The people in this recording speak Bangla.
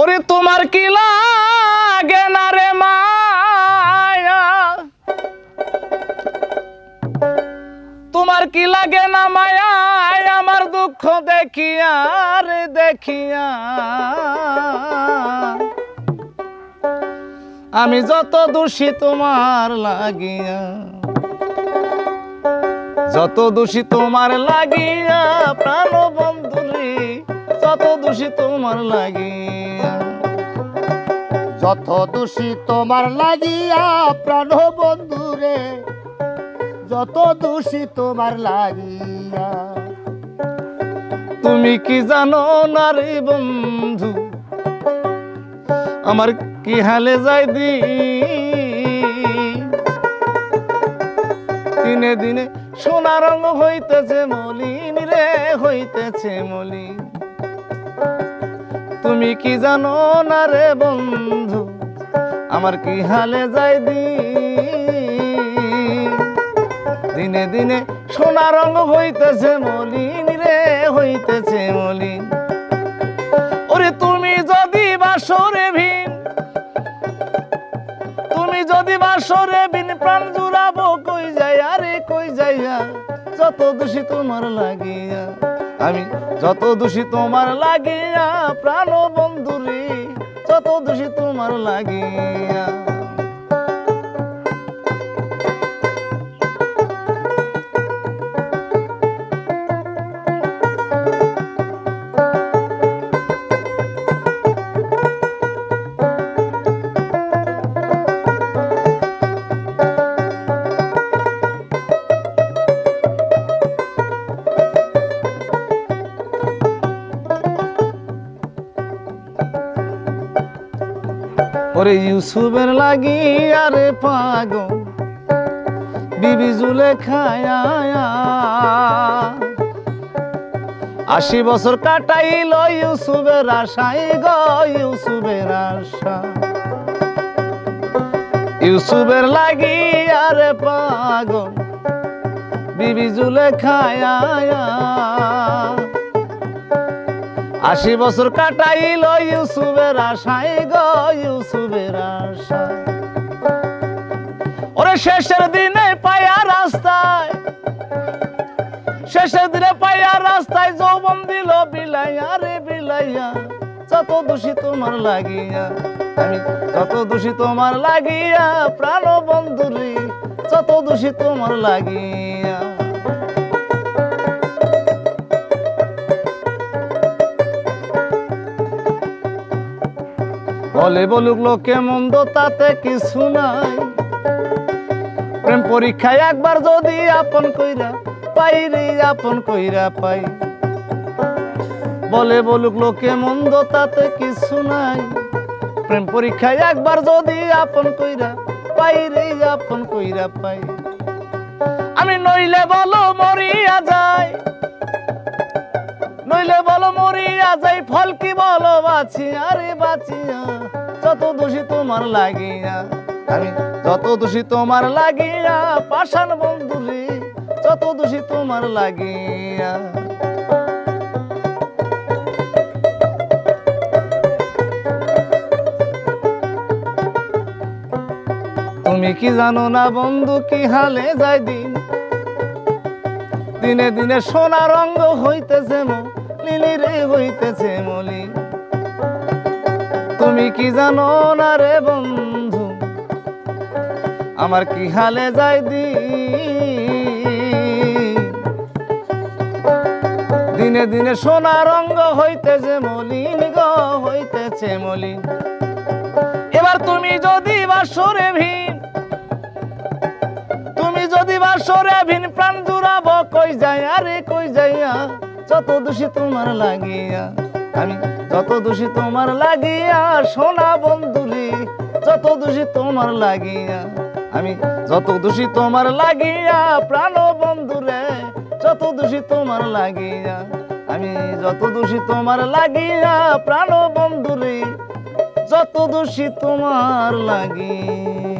ওরে তোমার কি লাগে না রে মায়া? তোমার কি লাগে না মায়া? আমার দুঃখ দেখিয়া রে দেখিয়া। আমি যত দোষী তোমার লাগিয়া, যত দোষী তোমার লাগিয়া প্রাণ বন্ধুরে যত দোষী তোমার লাগিয়া। যত দোষী তোমার লাগিয়া প্রাণ বন্ধুরে যত দোষী তোমার লাগিয়া। তুমি কি জানো না রে বন্ধু? আমার কি হালে যাই দি? দিনে দিনে সোনা রঙ হইতেছে, মলিন রে, হইতেছে মলিন। তুমি কি জানো না রে বন্ধু? আমার কি হালে যাই দিনে দিনে সোনা রঙ হইতেছে মলিন রে, হইতেছে মলিন। ওরে তুমি যদি বাসরে ভিন, তুমি যদি বাসরে ভিন, প্রাণ জুড়াবো কই যাই আরে কই যাইয়া? যত দোষী তোমার লাগিয়া। আমি যত দোষী তোমার লাগিয়া প্রাণ বন্ধুরে যত দোষী তোমার লাগিয়া ওরে ইউসুফের লাগি, আরে পাগো বিবি জুলে খায়া আশি বছর কাটাইল ইউসুফের আশাই গো, ইউসুফের আশা। ইউসুফের লাগি, আরে পাগল। বিবি জুলে খায়া আশি বছর কাটাইল ইউসুফের আশাই গো, ইউসুফের আশা। ওরে শেষের দিনে পায়া রাস্তায়, শেষের দিনে পায়া রাস্তায় যৌবন দিল বিলাইয়া রে বিলাইয়া। যত দোষী তোমার লাগিয়া, আমি যত দোষী তোমার লাগিয়া প্রাণ বন্ধুরে যত দোষী তোমার লাগিয়া। বলে বলুক লোকে মন্দ, তাতে কিছু নাই। প্রেম পরীক্ষায় একবার যদি আপন কইরা পাই রে, আপন কইরা পাই। বলে বলুক লোকে মন্দ, তাতে কিছু নাই। প্রেম পরীক্ষায় একবার যদি আপন কইরা পাই রে, আপন কইরা পাই। আমি নইলে বলো মরিয়া যায়। নইলে বলো মরিয়া যাই ফল কি বলো বাঁচিয়া রে বাঁচিয়া যত দোষী তোমার লাগিয়া। আমি যত দোষী তোমার লাগিয়া পাষাণ বন্ধুরে যত দোষী তোমার লাগিয়া। তুমি কি জানো না বন্ধু কি হালে যায় দিন? দিনে দিনে সোনা রঙ্গ হইতেছে মো লিলি রে হইতেছে মলি। তুমি কি জানো না রে বন্ধু, আমার কি হালে যাই দি? দিনে দিনে সোনা রঙ্গ হইতেছে মলিন গো হইতেছে মলিন এবার তুমি যদি বাসরে ভিন, তুমি যদি বাসরে ভিন, প্রাণ জুড়াবো কই যাই, আরে কই যাইয়া? যত দোষী তোমার লাগিয়া, আমি যত দোষী তোমার লাগিয়া, সোনা বন্ধুরে, যত দোষী তোমার লাগিয়া, আমি যত দোষী তোমার লাগিয়া, প্রাণ বন্ধুরে, যত দোষী তোমার লাগিয়া, আমি যত দোষী তোমার লাগিয়া, প্রাণ বন্ধুরে, যত দোষী তোমার লাগিয়া।